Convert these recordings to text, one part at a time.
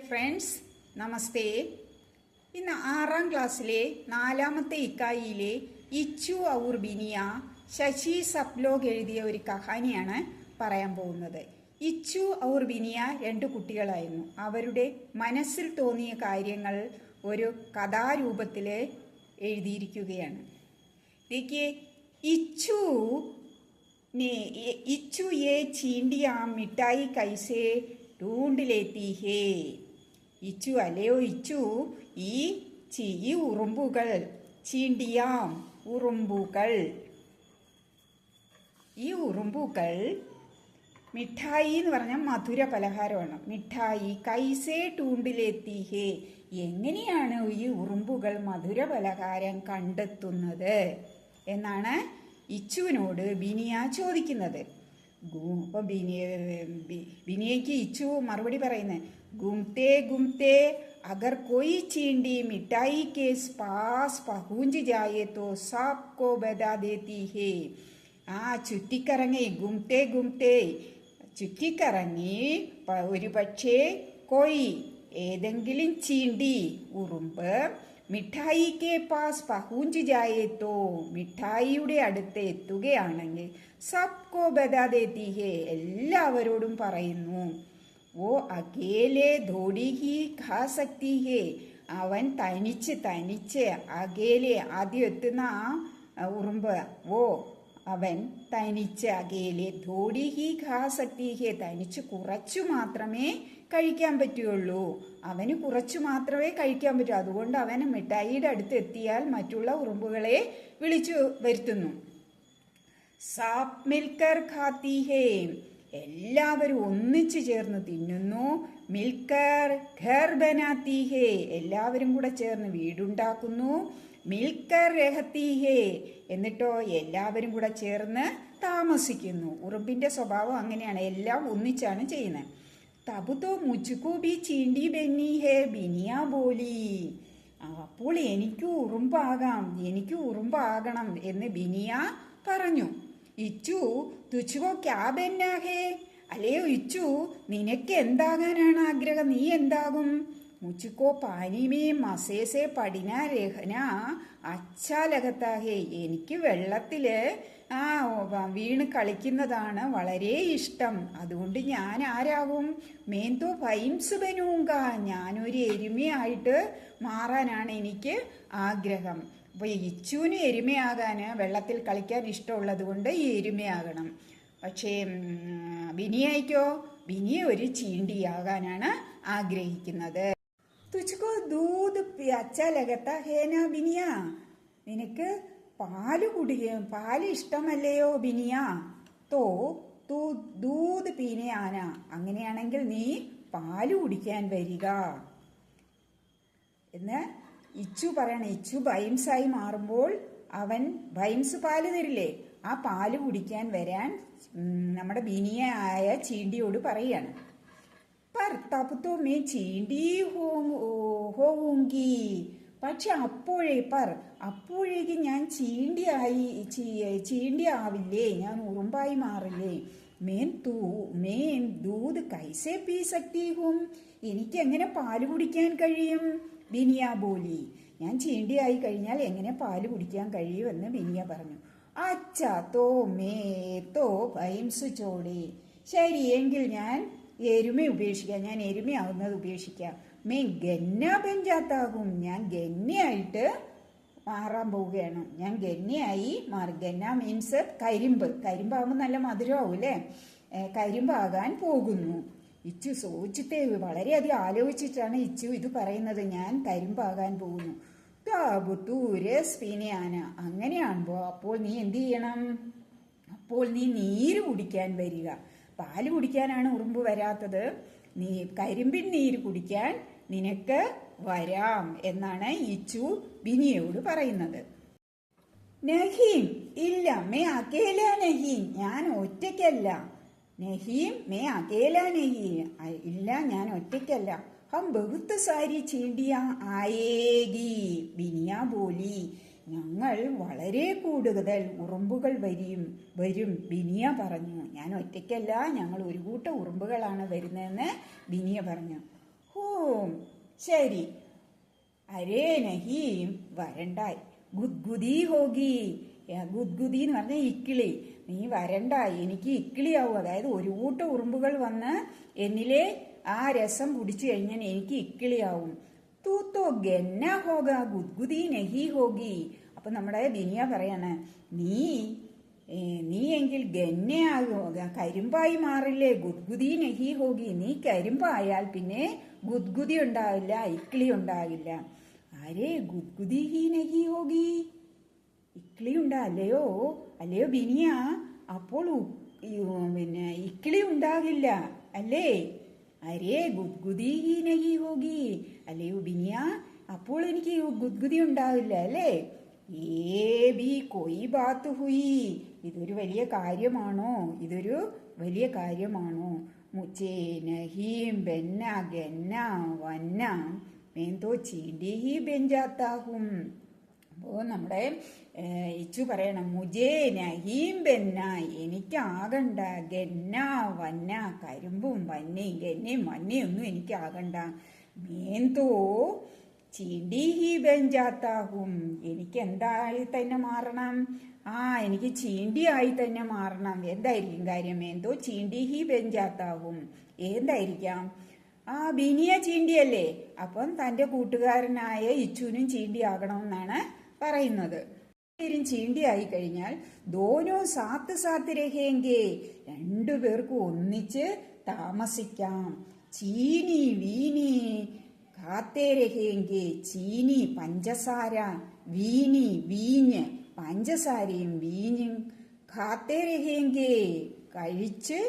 Friends നമസ്തേ ഇന്ന് ആറാം ക്ലാസ്സിലെ നാലാമത്തെ ഇക്കായിയിലെ ഇച്ചു ഔർ ബിനിയ ശശി സപ്ലോഗ് എഴുതിയ ഒരു കഹാനിയാണ് പറയാൻ പോകുന്നത് ഇച്ചു ഔർ ബിനിയ രണ്ട് കുട്ടികളായിരുന്നു അവരുടെ മനസ്സിൽ തോന്നിയ കാര്യങ്ങൾ ഒരു കഥാരൂപത്തിൽ എഴുതിയിരിക്കുകയാണ് देखिए इच्छु ने ये- इच्छु ये चींटियाँ मिठाई कैसे ढूंढ लेती है ഇച്ചു അല്ലയോ ഇച്ചു ഈ ചി ഈ ഉറുമ്പുകൾ ചീണ്ടിയാം ഉറുമ്പുകൾ ഈ ഉറുമ്പുകൾ മിഠായി എന്ന് പറഞ്ഞാൽ മധുര പലഹാരമാണ് മിഠായി കൈസേ ടൂണ്ടിലെത്തി ഹേ എങ്ങനെയാണ് ഈ ഉറുമ്പുകൾ മധുര പലഹാരം കണ്ടെത്തുന്നത് എന്നാണ് ഇച്ചുവിനോട് ബിനിയ ചോദിക്കുന്നത് ഗു- അപ്പൊ ബിനിയ ബി- ബിനിയയ്ക്ക് ഇച്ചു മറുപടി പറയുന്നത് ഗുംതേ ഗുംതേ അഗർ कोई चींटी मिठाई के पास पहुंच जाए तो सबको बता देती है ആ ചുറ്റിക്കറങ്ങി ഗുംതേ ഗുംതേ ചുറ്റിക്കറങ്ങി പ- ഒരു പക്ഷേ കൊയ് ഏതെങ്കിലും ചീണ്ടി ഉറുമ്പ് മിഠായിക്ക് പാസ് പഹൂഞ്ച് ജായേത്തോ മിഠായിയുടെ അടുത്ത് എത്തുകയാണെങ്കിൽ സബ്കോ ബദാദേത്തി ഹേ എല്ലാവരോടും പറയുന്നു. ഓ അകേലെ ധോടി ഹി ഖാ ഹേ അവൻ തനിച്ച് തനിച്ച് അകേലെ ആദ്യം എത്തുന്ന ആ ഉറുമ്പ്. ഓ അവൻ തനിച്ച് അകേലെ ധോടി ഹി ഖാ സക്തി തനിച്ച് കുറച്ചു മാത്രമേ കഴിക്കാൻ പറ്റുകയുള്ളൂ അവന് കുറച്ചു മാത്രമേ കഴിക്കാൻ പറ്റൂ. അതുകൊണ്ട് അവൻ മിഠായിയുടെ അടുത്ത് എത്തിയാൽ മറ്റുള്ള ഉറുമ്പുകളെ വിളിച്ചു വരുത്തുന്നു. സാപ് മിൽക്കർ ഖാത്തി ഹേ. എല്ലാവരും ഒന്നിച്ചു ചേർന്ന് തിന്നുന്നു. മിൽക്കർ ഖർ ബനാത്തി ഹേ. എല്ലാവരും കൂടെ ചേർന്ന് വീടുണ്ടാക്കുന്നു. മിൽക്കർ രഹത്തീഹേ എന്നിട്ടോ എല്ലാവരും കൂടെ ചേർന്ന് താമസിക്കുന്നു. ഉറുമ്പിന്റെ സ്വഭാവം അങ്ങനെയാണ്. എല്ലാം ഒന്നിച്ചാണ് ചെയ്യുന്നത്. തബുതോ മുച്ചുക്കു ബി ചീണ്ടി ബെന്നി ഹേ ബിനിയാ ബോലി. അപ്പോൾ എനിക്ക് ഉറുമ്പാകാം. എനിക്ക് ഉറുമ്പാകണം എന്ന് ബിനിയ പറഞ്ഞു. ഇച്ചു തുച്ചുവോ ക്യാബെന്നാ ഹേ അല്ലയോ ഇച്ചു നിനക്ക് എന്താകാനാണ് ആഗ്രഹം? നീ എന്താകും? മുച്ചുക്കോ പാനിമേ മസേസേ പടിന രഹന. അച്ചാലകത്താഹേ എനിക്ക് വെള്ളത്തിൽ ആ വീണ് കളിക്കുന്നതാണ് വളരെ ഇഷ്ടം. അതുകൊണ്ട് ഞാൻ ആരാകും? മേന്തോ ഭൈംസ് ബനൂങ്ക. ഞാനൊരു എരുമയായിട്ട് മാറാനാണ് എനിക്ക് ആഗ്രഹം. അപ്പോൾ ഇച്ചുവിന് എരുമയാകാൻ വെള്ളത്തിൽ കളിക്കാൻ ഇഷ്ടമുള്ളത് കൊണ്ട് ഈ എരുമയാകണം. പക്ഷേ ബിനിയയ്ക്കോ? ബിനിയ ഒരു ചീണ്ടിയാകാനാണ് ആഗ്രഹിക്കുന്നത്. തുച്ചക്കോ ദൂത് അച്ചാലകത്ത ഹേന ബിനിയ? നിനക്ക് പാൽ കുടിക്കും പാൽ ഇഷ്ടമല്ലയോ ബിനിയ? തോ തൂ ദൂത് പീനയാന അങ്ങനെയാണെങ്കിൽ നീ പാൽ കുടിക്കാൻ വരിക. എന്ന് ഇച്ചു പറയണം ഇച്ചു ബൈംസായി മാറുമ്പോൾ അവൻ ബൈംസ് പാൽ തരില്ലേ? ആ പാൽ കുടിക്കാൻ വരാൻ നമ്മുടെ ബിനിയ ആയ ചീണ്ടിയോട് പറയാണ്. സാർ തബ് ചീണ്ടി ഹോവൂങ്കി. പക്ഷെ അപ്പോഴേ പർ അപ്പോഴേക്ക് ഞാൻ ചീണ്ടിയായി ചീണ്ടി ആവില്ലേ ഞാൻ ഉറുമ്പായി മാറില്ലേ? മേൻ തൂ മേൻ ദൂത് കൈസേ പീ സക്തിഹും എനിക്ക് എങ്ങനെ പാൽ കുടിക്കാൻ കഴിയും? ബിനിയ ബോലി ഞാൻ ചീണ്ടിയായി കഴിഞ്ഞാൽ എങ്ങനെ പാൽ കുടിക്കാൻ കഴിയുമെന്ന് ബിനിയ പറഞ്ഞു. അച്ഛാ തോ മേ തോ ഭൈംസു ചോടി. ശരിയെങ്കിൽ ഞാൻ എരുമ ഉപേക്ഷിക്കാം ഞാൻ എരുമയാവുന്നത് ഉപേക്ഷിക്കാം മേ ഗന്ന പെഞ്ചാത്താകും ഞാൻ ഗന്നയായിട്ട് മാറാൻ പോവുകയാണ്. ഞാൻ ഗന്നയായി മാറി. ഗന്ന മീൻസ് കരിമ്പ്. കരിമ്പാകുമ്പോൾ നല്ല മധുരമാവും അല്ലേ? കരിമ്പാകാൻ പോകുന്നു. ഇച്ചു സോച്ചിത്തെ വളരെയധികം ആലോചിച്ചിട്ടാണ് ഇച്ചു ഇത് പറയുന്നത്. ഞാൻ കരിമ്പാകാൻ പോകുന്നു. സ്പീനയാന. അങ്ങനെയാകുമ്പോൾ അപ്പോൾ നീ എന്ത് ചെയ്യണം? അപ്പോൾ നീ നീര് കുടിക്കാൻ വരിക. പാൽ കുടിക്കാനാണ് ഉറുമ്പ് വരാത്തത്. നീ കരിമ്പിൻ നീര് കുടിക്കാൻ നിനക്ക് വരാം എന്നാണ് ഇച്ചു ബിനിയോട് പറയുന്നത്. നഹീം ഇല്ല മേ അകേല നഹീം ഞാൻ ഒറ്റയ്ക്കല്ല. നഹീം മേ അകേല നഹീം ഇല്ല ഞാൻ ഒറ്റയ്ക്കല്ല. ഹം ബഹുത്ത് സാരി ചീണ്ടിയ ആയേഗി ബിനിയ ബോലി. ഞങ്ങൾ വളരെ കൂടുതൽ ഉറുമ്പുകൾ വരിയും വരും ബിനിയ പറഞ്ഞു. ഞാൻ ഒറ്റയ്ക്കല്ല ഞങ്ങൾ ഒരു കൂട്ടം ഉറുമ്പുകളാണ് വരുന്നതെന്ന് ബിനിയ പറഞ്ഞു. ഓ ശരി. അരേ നഹീം വരണ്ടായി. ഗുദ്ഗുദി ഹോഗി. ഗുദ്ഗുദി എന്ന് പറഞ്ഞാൽ ഇക്കിളി. നീ വരണ്ട എനിക്ക് ഇക്കിളിയാവും. അതായത് ഒരു കൂട്ടം ഉറുമ്പുകൾ വന്ന് എന്നിലെ ആ രസം കുടിച്ചു കഴിഞ്ഞാൽ എനിക്ക് ഇക്കിളിയാവും. തൂത്തോ ഗന്ന ഹോക ഗുദ്ഗുദി നഹി ഹോഗി. അപ്പൊ നമ്മുടെ ദിനിയ പറയാണ് നീ നീ എങ്കിൽ ഗന്നയാകും കരിമ്പായി മാറില്ലേ ഗുദ്ഗുദി നഹി ഹോഗി. നീ കരിമ്പായാൽ പിന്നെ ഗുദ്ഗുദി ഉണ്ടാവില്ല ഇക്ലി ഉണ്ടാവില്ല. ആരേ? ഗുദ്ഗുദി ഹി നഹി ഹോഗി? ഇക്ലി ഉണ്ടാ അല്ലയോ? അല്ലയോ ബിനിയ? അപ്പോൾ പിന്നെ ഇക്ലി ഉണ്ടാകില്ല അല്ലേ? അരേ ഗുദ്ഗുദി ഹി നഹി ഹോഗി. അല്ലയോ ബിനിയ അപ്പോൾ എനിക്ക് ഗുദ്ഗുദി ഉണ്ടാവില്ല അല്ലേ? ഏ ബി കൊയ് ബാത്ത് ഹുയി. ഇതൊരു വലിയ കാര്യമാണോ? ഇതൊരു വലിയ കാര്യമാണോ? മുച്ചേ നഹീം ബെന്ന ഗന്ന വന്ന ചീണ്ടി ഹി ബെഞ്ചാത്താഹും. അപ്പോൾ നമ്മുടെ ഇച്ചു പറയണം മുജേ നഹീം ബെന്ന എനിക്കാകണ്ട. ഗന്ന വന്ന കരിമ്പും വന്നയും ഗന്നയും വന്നയും ഒന്നും എനിക്കാകണ്ട. മേന്തോ ചീണ്ടി ഹി ബെഞ്ചാത്താകും എനിക്ക് എന്തായി തന്നെ മാറണം? ആ എനിക്ക് ചീണ്ടിയായി തന്നെ മാറണം. എന്തായിരിക്കും കാര്യം? എന്തോ ചീണ്ടി ഹി ബെഞ്ചാത്താകും എന്തായിരിക്കാം? ആ ബിനിയ ചീണ്ടിയല്ലേ? അപ്പം തന്റെ കൂട്ടുകാരനായ ഇച്ചുവിനും ചീണ്ടിയാകണമെന്നാണ് പറയുന്നത്. പേരും ചീണ്ടിയായി കഴിഞ്ഞാൽ ദോനോ സാത്ത് സാത്ത് രഹേങ്കേ രണ്ടുപേർക്കും ഒന്നിച്ച് താമസിക്കാം. ചീനി വീനി കാത്തേ രഹേങ്കേ ചീനി പഞ്ചസാര വീനി വീഞ്ഞ് പഞ്ചസാരയും വീഞ്ഞും കാത്തേ രഹേങ്കേ കഴിച്ച്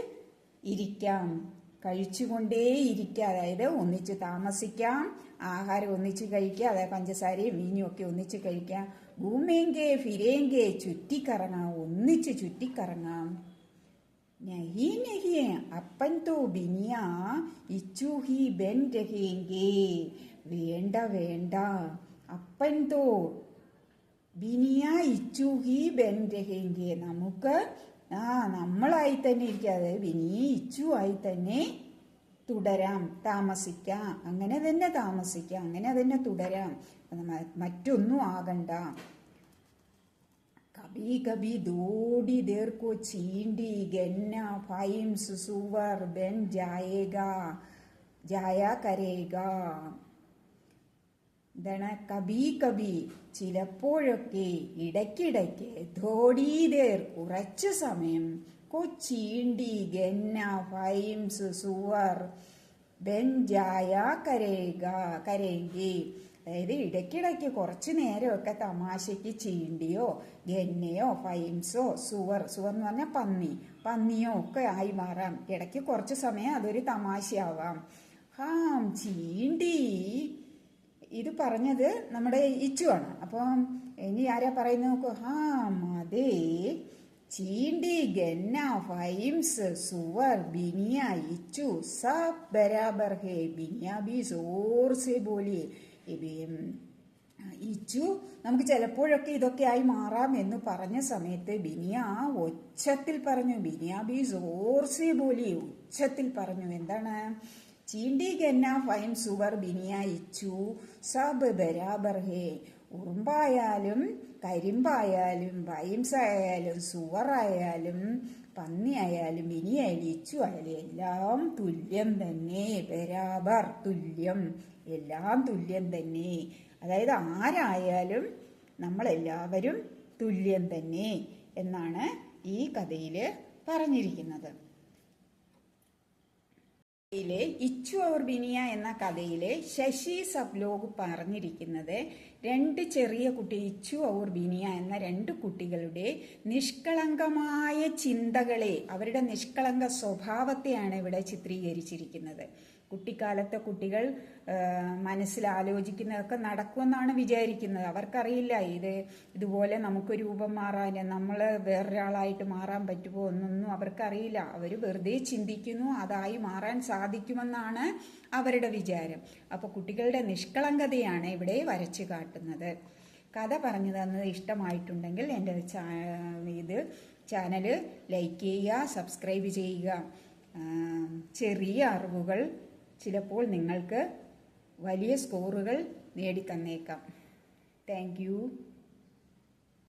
ഇരിക്കാം. കഴിച്ചുകൊണ്ടേ ഇരിക്കുക അതായത് ഒന്നിച്ച് താമസിക്കാം ആഹാരം ഒന്നിച്ച് കഴിക്കുക അതായത് പഞ്ചസാരയും വീഞ്ഞും ഒക്കെ ഒന്നിച്ച് കഴിക്കാം ഭൂമേങ്കെ ഫിരേങ്കെ ചുറ്റിക്കറങ്ങാം ഒന്നിച്ച് ചുറ്റിക്കറങ്ങാം. നഹി നഹി അപ്പൻ തോ ബിനിയ ഇച്ചു ഹി ബെൻ രഹേങ്കേ. വേണ്ട വേണ്ട. അപ്പൻ തോ ബിനിയ ഇച്ചു ഹി ബെൻ രഹേങ്കേ. നമുക്ക് ആ നമ്മളായി തന്നെ ഇരിക്കുക അതായത് ബിനിയ ഇച്ചു ആയി തന്നെ തുടരാം താമസിക്കാം അങ്ങനെ തന്നെ താമസിക്കാം അങ്ങനെ തന്നെ തുടരാം മ- മറ്റൊന്നും ആകണ്ട कभी कभी थोड़ी देर को चींडी गन्ना फाइम्स सुवर बन जाएगा जाया करेगा എന്താണ് കബി കബി. ചിലപ്പോഴൊക്കെ ഇടയ്ക്കിടയ്ക്ക് ധോടീതേർ കുറച്ചു സമയം കൊച്ചീണ്ടി ഗന്ന ഫൈംസ് സുവർ ബെഞ്ചായ കരയുക കരയെങ്കിൽ അതായത് ഇടയ്ക്കിടയ്ക്ക് കുറച്ച് നേരമൊക്കെ തമാശയ്ക്ക് ചീണ്ടിയോ ഗന്നയോ ഫൈംസോ സുവർ സുവർ എന്ന് പറഞ്ഞാൽ പന്നി പന്നിയോ ഒക്കെ ആയി മാറാം. ഇടയ്ക്ക് കുറച്ച് സമയം അതൊരു തമാശയാവാം. ഹാം ചീണ്ടി. ഇത് പറഞ്ഞത് നമ്മുടെ ആണ് അപ്പം ഇനി ആരാ പറയുന്നത് നോക്കൂ. ഹാ മതി. ചീണ്ടി ഗന്ന ഫൈംസ് സുവർ ബിനിയ ഇച്ചു സബ് ബരാബർ ഹേ ബിനിയ ബി സോർ സെ ബോലി. ഇച്ചു നമുക്ക് ചിലപ്പോഴൊക്കെ ഇതൊക്കെ ആയി മാറാം എന്ന് പറഞ്ഞ സമയത്ത് ബിനിയ ഒച്ചത്തിൽ പറഞ്ഞു. ബിനിയ ബി സോർസെ ബോലി ഉച്ചത്തിൽ പറഞ്ഞു. എന്താണ്? ചീണ്ടി ഗന്ന ഫൈം സുവർ ബിനിയായിച്ചു. സബ് ബരാബർ ഹേ. ഉറുമ്പായാലും കരിമ്പായാലും വൈംസ് ആയാലും സുവറായാലും പന്നിയായാലും ബിനിയായാലും ഇച്ചു ആയാലും എല്ലാം തുല്യം തന്നെ. ബരാബർ തുല്യം. എല്ലാം തുല്യം തന്നെ. അതായത് ആരായാലും നമ്മളെല്ലാവരും തുല്യം തന്നെ എന്നാണ് ഈ കഥയിൽ പറഞ്ഞിരിക്കുന്നത്. കഥയിലെ ഇച്ചു ഔർ ബിനിയ എന്ന കഥയിലെ ശശി സബ്ലോഗ് പറഞ്ഞിരിക്കുന്നത് രണ്ട് ചെറിയ കുട്ടി ഇച്ചു ഔർ ബിനിയ എന്ന രണ്ട് കുട്ടികളുടെ നിഷ്കളങ്കമായ ചിന്തകളെ അവരുടെ നിഷ്കളങ്ക സ്വഭാവത്തെയാണ് ഇവിടെ ചിത്രീകരിച്ചിരിക്കുന്നത്. കുട്ടിക്കാലത്തെ കുട്ടികൾ മനസ്സിൽ ആലോചിക്കുന്നതൊക്കെ നടക്കുമെന്നാണ് വിചാരിക്കുന്നത്. അവർക്കറിയില്ല ഇത് ഇതുപോലെ നമുക്ക് രൂപം മാറാൻ നമ്മൾ വേറൊരാളായിട്ട് മാറാൻ പറ്റുമോ എന്നൊന്നും അവർക്കറിയില്ല. അവർ വെറുതെ ചിന്തിക്കുന്നു അതായി മാറാൻ സാധിക്കുമെന്നാണ് അവരുടെ വിചാരം. അപ്പോൾ കുട്ടികളുടെ നിഷ്കളങ്കതയാണ് ഇവിടെ വരച്ചു കാട്ടുന്നത്. കഥ പറഞ്ഞു തന്നത് ഇഷ്ടമായിട്ടുണ്ടെങ്കിൽ എന്റെ ഇത് ചാനൽ ലൈക്ക് ചെയ്യുക സബ്സ്ക്രൈബ് ചെയ്യുക. ചെറിയ അറിവുകൾ ചിലപ്പോൾ നിങ്ങൾക്ക് വലിയ സ്കോറുകൾ നേടിത്തന്നേക്കാം. Thank you